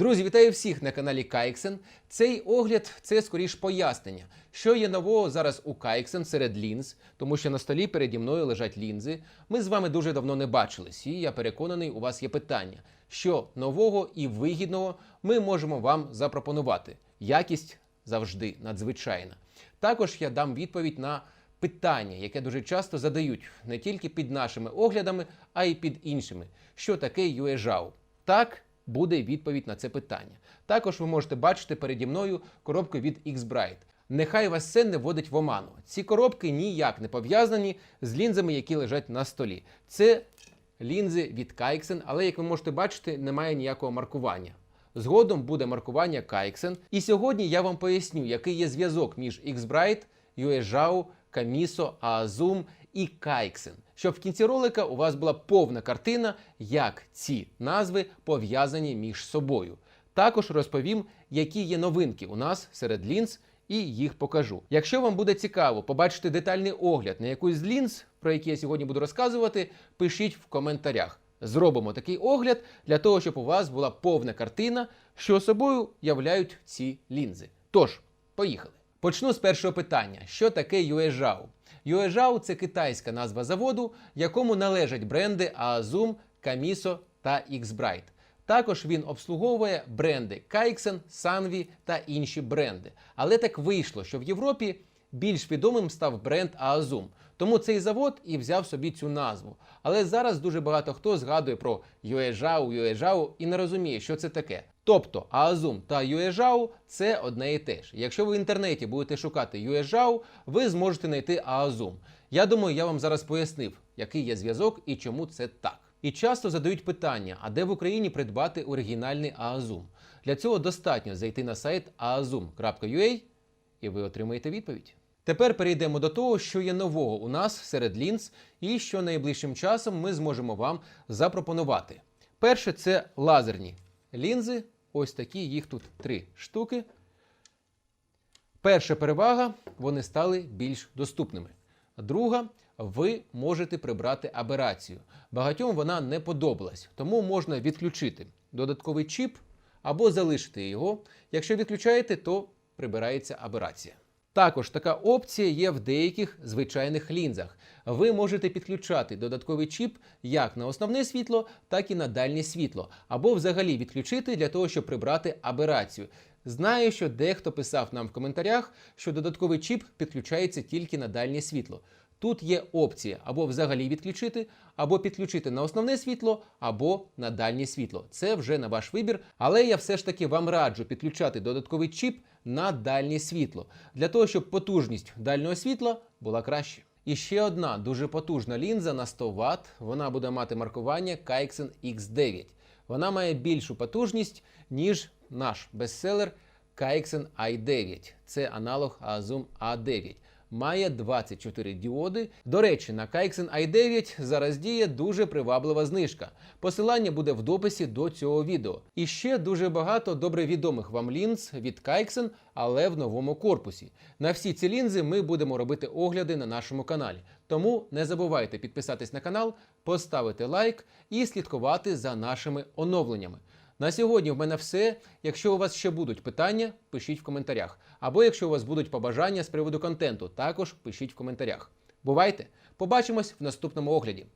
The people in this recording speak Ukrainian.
Друзі, вітаю всіх на каналі Кайксен. Цей огляд це скоріш пояснення, що є нового зараз у Кайксен серед лінз, тому що на столі переді мною лежать лінзи. Ми з вами дуже давно не бачились, і я переконаний, у вас є питання, що нового і вигідного ми можемо вам запропонувати. Якість завжди надзвичайна. Також я дам відповідь на питання, яке дуже часто задають не тільки під нашими оглядами, а й під іншими. Що таке UEJAO? Так, буде відповідь на це питання. Також ви можете бачити переді мною коробку від X-Bright. Нехай вас це не вводить в оману. Ці коробки ніяк не пов'язані з лінзами, які лежать на столі. Це лінзи від Keixen, але як ви можете бачити, немає ніякого маркування. Згодом буде маркування Keixen. І сьогодні я вам поясню, який є зв'язок між X-Bright, UEJAO, Camiso, Aazum і Keixen. Щоб в кінці ролика у вас була повна картина, як ці назви пов'язані між собою. Також розповім, які є новинки у нас серед лінз, і їх покажу. Якщо вам буде цікаво побачити детальний огляд на якусь з лінз, про які я сьогодні буду розказувати, пишіть в коментарях. Зробимо такий огляд для того, щоб у вас була повна картина, що собою являють ці лінзи. Тож, поїхали. Почну з першого питання: що таке UEJAO? UEJAO – це китайська назва заводу, якому належать бренди Aazum, Camiso та X-Bright. Також він обслуговує бренди Keixen, Sanvi та інші бренди. Але так вийшло, що в Європі більш відомим став бренд Aazum. Тому цей завод і взяв собі цю назву. Але зараз дуже багато хто згадує про UEJAO, UEJAO і не розуміє, що це таке. Тобто Aazum та UEJAO – це одне і те ж. Якщо ви в інтернеті будете шукати UEJAO, ви зможете знайти Aazum. Я думаю, я вам зараз пояснив, який є зв'язок і чому це так. І часто задають питання: а де в Україні придбати оригінальний Aazum? Для цього достатньо зайти на сайт aazum.ua і ви отримаєте відповідь. Тепер перейдемо до того, що є нового у нас серед лінз, і що найближчим часом ми зможемо вам запропонувати. Перше це лазерні лінзи. Ось такі, їх тут три штуки. Перша перевага вони стали більш доступними. Друга, ви можете прибрати аберацію. Багатьом вона не подобалась, тому можна відключити додатковий чіп або залишити його. Якщо відключаєте, то прибирається аберація. Також така опція є в деяких звичайних лінзах. Ви можете підключати додатковий чіп як на основне світло, так і на дальнє світло, або взагалі відключити для того, щоб прибрати аберацію. Знаю, що дехто писав нам в коментарях, що додатковий чіп підключається тільки на дальнє світло. Тут є опція або взагалі відключити, або підключити на основне світло, або на дальнє світло. Це вже на ваш вибір, але я все ж таки вам раджу підключати додатковий чіп на дальнє світло, для того, щоб потужність дальнього світла була краще. І ще одна дуже потужна лінза на 100 Вт. Вона буде мати маркування Keixen X9. Вона має більшу потужність, ніж наш бестселер Keixen i9. Це аналог Aazum A9 має 24 діоди. До речі, на Keixen i9 зараз діє дуже приваблива знижка. Посилання буде в дописі до цього відео. І ще дуже багато добре відомих вам лінз від Keixen, але в новому корпусі. На всі ці лінзи ми будемо робити огляди на нашому каналі. Тому не забувайте підписатись на канал, поставити лайк і слідкувати за нашими оновленнями. На сьогодні в мене все. Якщо у вас ще будуть питання, пишіть в коментарях. Або якщо у вас будуть побажання з приводу контенту, також пишіть в коментарях. Бувайте! Побачимось в наступному огляді.